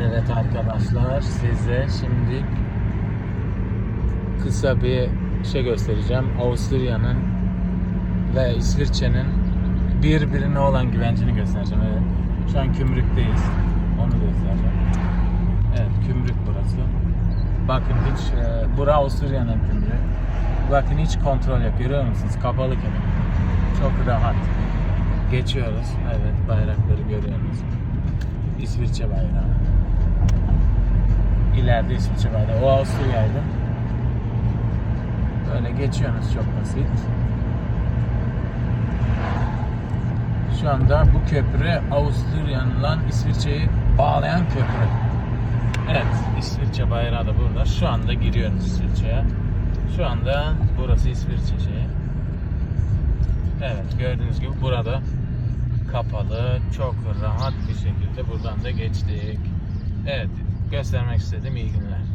Evet arkadaşlar size şimdi kısa bir şey göstereceğim. Avusturya'nın ve İsviçre'nin birbirine olan güvencini göstereceğim. Evet. Şu an Kümrük'teyiz. Onu göstereceğim. Evet Kümrük burası. Bakın hiç e, bura Avusturya'nın Kümrüğü. Bakın hiç kontrol yok. Görüyor musunuz? Kapalı kemer. Çok rahat. Geçiyoruz. Evet bayrakları görüyorsunuz. İsviçre bayrağı. İleride İsviçre bayrağı. O Avusturya'ydı. Böyle geçiyorsunuz çok basit. Şu anda bu köprü Avusturya'nın İsviçre'yi bağlayan köprü. Evet, İsviçre bayrağı da burada. Şu anda giriyoruz İsviçre'ye. Şu anda burası İsviçre şeyi. Evet, gördüğünüz gibi burada kapalı, çok rahat bir şekilde buradan da geçtik. Evet, göstermek istedim. İyi günler.